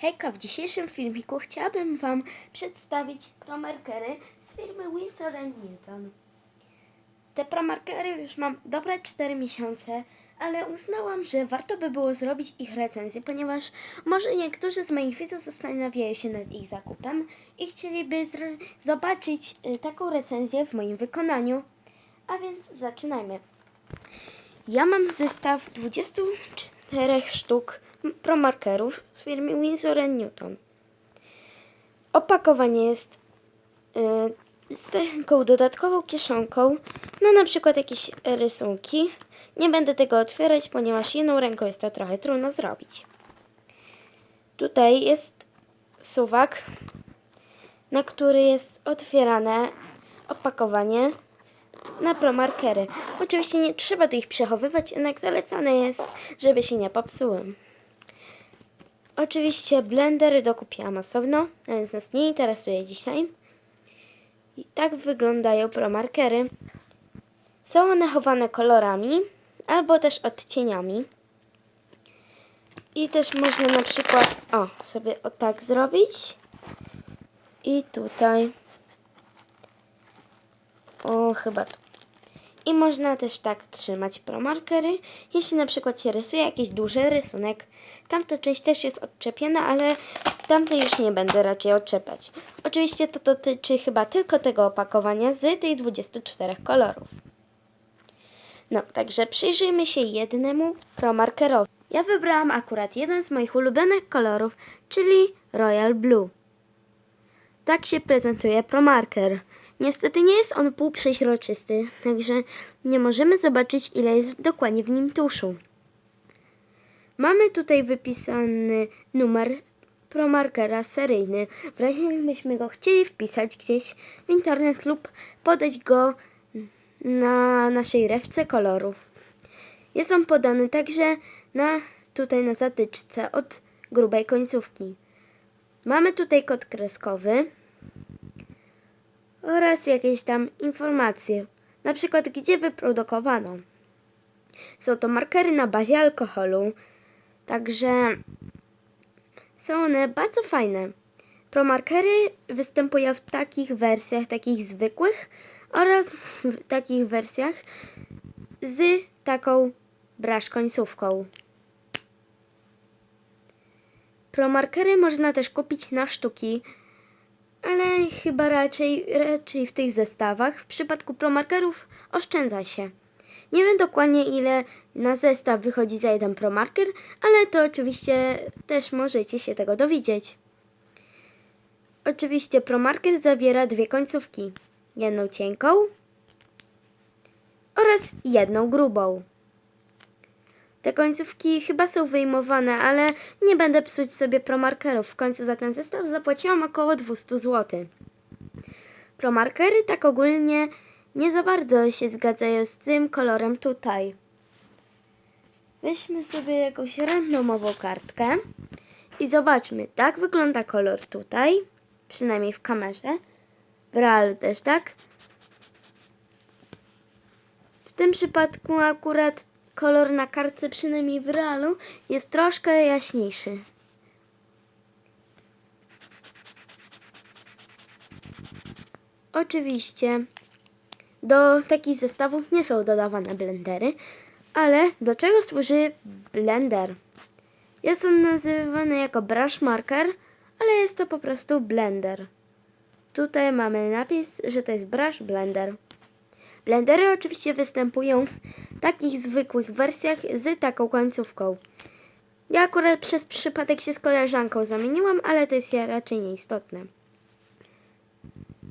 Hejka, w dzisiejszym filmiku chciałabym Wam przedstawić promarkery z firmy Winsor Newton. Te promarkery już mam dobre 4 miesiące, ale uznałam, że warto by było zrobić ich recenzję, ponieważ może niektórzy z moich widzów zastanawiają się nad ich zakupem i chcieliby zobaczyć y, taką recenzję w moim wykonaniu. A więc zaczynajmy. Ja mam zestaw 24 sztuk promarkerów z firmy Winsor Newton. Opakowanie jest y, z taką dodatkową kieszonką na na przykład jakieś rysunki. Nie będę tego otwierać, ponieważ jedną ręką jest to trochę trudno zrobić. Tutaj jest suwak, na który jest otwierane opakowanie na promarkery. Oczywiście nie trzeba tu ich przechowywać, jednak zalecane jest, żeby się nie popsuły. Oczywiście blendery dokupiłam osobno, a więc nas nie interesuje dzisiaj. I tak wyglądają promarkery. Są one chowane kolorami albo też odcieniami. I też można na przykład, o, sobie o tak zrobić. I tutaj. O, chyba tu. I można też tak trzymać promarkery, jeśli na przykład się rysuje jakiś duży rysunek. Tamta część też jest odczepiona, ale tamtej już nie będę raczej odczepiać. Oczywiście to dotyczy chyba tylko tego opakowania z tych 24 kolorów. No, także przyjrzyjmy się jednemu promarkerowi. Ja wybrałam akurat jeden z moich ulubionych kolorów, czyli Royal Blue. Tak się prezentuje promarker. Niestety nie jest on półprzeźroczysty, także nie możemy zobaczyć ile jest dokładnie w nim tuszu. Mamy tutaj wypisany numer promarkera seryjny. W razie gdybyśmy go chcieli wpisać gdzieś w internet lub podać go na naszej rewce kolorów. Jest on podany także na, tutaj na zatyczce od grubej końcówki. Mamy tutaj kod kreskowy oraz jakieś tam informacje, na przykład gdzie wyprodukowano. Są to markery na bazie alkoholu, także są one bardzo fajne. Promarkery występują w takich wersjach, takich zwykłych oraz w takich wersjach z taką brasz końcówką. Promarkery można też kupić na sztuki, ale chyba raczej, raczej w tych zestawach. W przypadku promarkerów oszczędza się. Nie wiem dokładnie ile na zestaw wychodzi za jeden promarker, ale to oczywiście też możecie się tego dowiedzieć. Oczywiście promarker zawiera dwie końcówki. Jedną cienką oraz jedną grubą. Te końcówki chyba są wyjmowane, ale nie będę psuć sobie promarkerów. W końcu za ten zestaw zapłaciłam około 200 zł. Promarkery tak ogólnie nie za bardzo się zgadzają z tym kolorem tutaj. Weźmy sobie jakąś randomową kartkę i zobaczmy. Tak wygląda kolor tutaj, przynajmniej w kamerze. W realu też tak. W tym przypadku akurat kolor na kartce, przynajmniej w realu, jest troszkę jaśniejszy. Oczywiście do takich zestawów nie są dodawane blendery, ale do czego służy blender? Jest on nazywany jako brush marker, ale jest to po prostu blender. Tutaj mamy napis, że to jest brush blender. Blendery oczywiście występują w takich zwykłych wersjach z taką końcówką. Ja akurat przez przypadek się z koleżanką zamieniłam, ale to jest raczej nieistotne.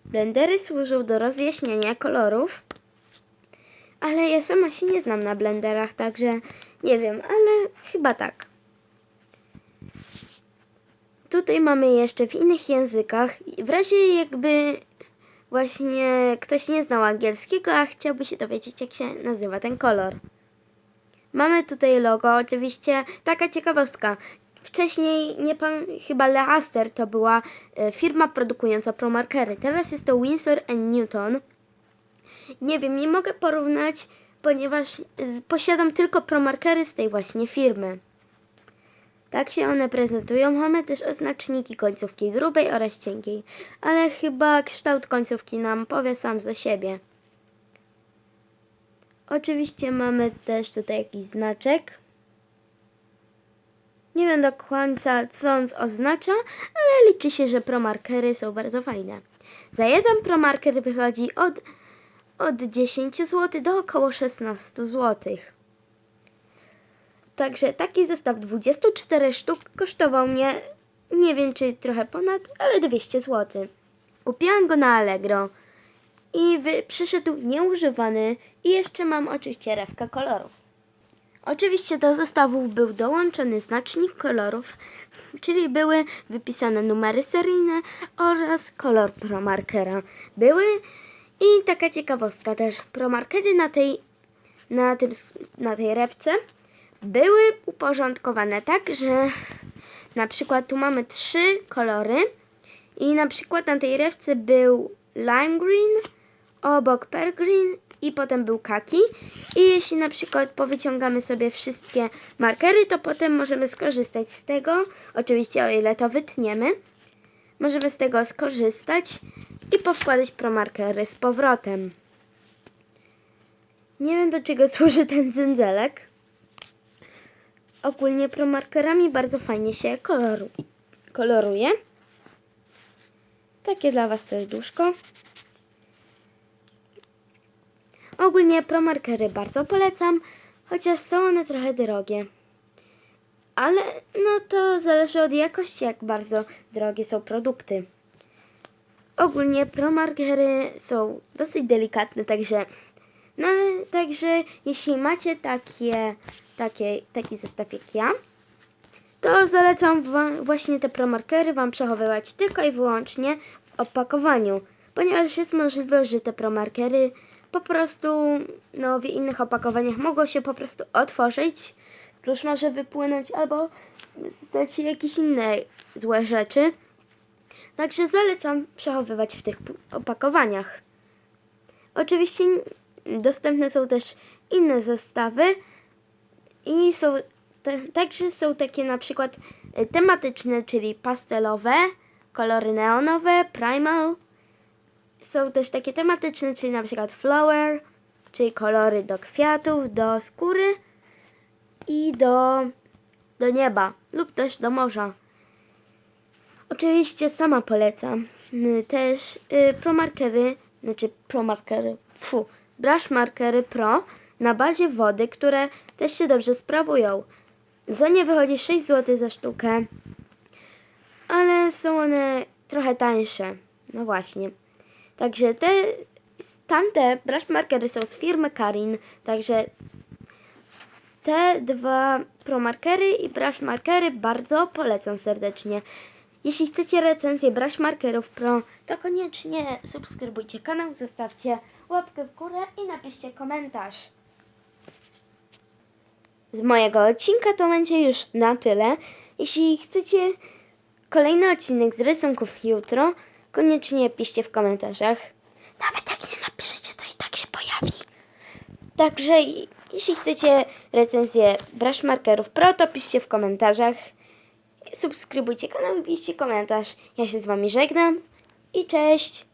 Blendery służą do rozjaśniania kolorów, ale ja sama się nie znam na blenderach, także nie wiem, ale chyba tak. Tutaj mamy jeszcze w innych językach, w razie jakby właśnie ktoś nie znał angielskiego, a chciałby się dowiedzieć, jak się nazywa ten kolor. Mamy tutaj logo, oczywiście taka ciekawostka. Wcześniej, nie pan, chyba Leaster to była e, firma produkująca promarkery. Teraz jest to Winsor Newton. Nie wiem, nie mogę porównać, ponieważ posiadam tylko promarkery z tej właśnie firmy. Tak się one prezentują. Mamy też oznaczniki końcówki grubej oraz cienkiej, ale chyba kształt końcówki nam powie sam za siebie. Oczywiście mamy też tutaj jakiś znaczek. Nie wiem do końca, co on oznacza, ale liczy się, że promarkery są bardzo fajne. Za jeden promarker wychodzi od, od 10 zł do około 16 zł. Także taki zestaw 24 sztuk kosztował mnie, nie wiem czy trochę ponad, ale 200 zł. Kupiłam go na Allegro i wy, przyszedł nieużywany i jeszcze mam oczywiście rewkę kolorów. Oczywiście do zestawów był dołączony znacznik kolorów, czyli były wypisane numery seryjne oraz kolor promarkera. Były i taka ciekawostka też, promarkery na tej, na tym, na tej rewce były uporządkowane tak, że na przykład tu mamy trzy kolory i na przykład na tej rewce był lime green, obok pear green i potem był kaki. I jeśli na przykład powyciągamy sobie wszystkie markery, to potem możemy skorzystać z tego, oczywiście o ile to wytniemy, możemy z tego skorzystać i powkładać promarkery z powrotem. Nie wiem do czego służy ten dzędzelek. Ogólnie promarkerami bardzo fajnie się koloru, koloruje. Takie dla Was serduszko. Ogólnie promarkery bardzo polecam, chociaż są one trochę drogie. Ale no to zależy od jakości, jak bardzo drogie są produkty. Ogólnie promarkery są dosyć delikatne, także no także jeśli macie takie, takie, taki zestaw jak ja, to zalecam wa- właśnie te promarkery Wam przechowywać tylko i wyłącznie w opakowaniu, ponieważ jest możliwe, że te promarkery po prostu no, w innych opakowaniach mogą się po prostu otworzyć, klucz może wypłynąć albo stać się jakieś inne złe rzeczy. Także zalecam przechowywać w tych opakowaniach. Oczywiście dostępne są też inne zestawy i są te, także są takie na przykład y, tematyczne, czyli pastelowe, kolory neonowe, primal. Są też takie tematyczne, czyli na przykład flower, czyli kolory do kwiatów, do skóry i do, do nieba lub też do morza. Oczywiście sama polecam y, też y, promarkery, znaczy promarkery, fu, brush markery pro na bazie wody, które też się dobrze sprawują. Za nie wychodzi 6 zł za sztukę, ale są one trochę tańsze. No właśnie. Także te tamte brush markery są z firmy Karin, także te dwa promarkery i brush markery bardzo polecam serdecznie. Jeśli chcecie recenzję brush markerów pro, to koniecznie subskrybujcie kanał, zostawcie łapkę w górę i napiszcie komentarz. Z mojego odcinka to będzie już na tyle. Jeśli chcecie kolejny odcinek z rysunków jutro, koniecznie piszcie w komentarzach. Nawet jak nie napiszecie, to i tak się pojawi. Także jeśli chcecie recenzję brush markerów pro, to piszcie w komentarzach. Subskrybujcie kanał i piszcie komentarz. Ja się z Wami żegnam i cześć!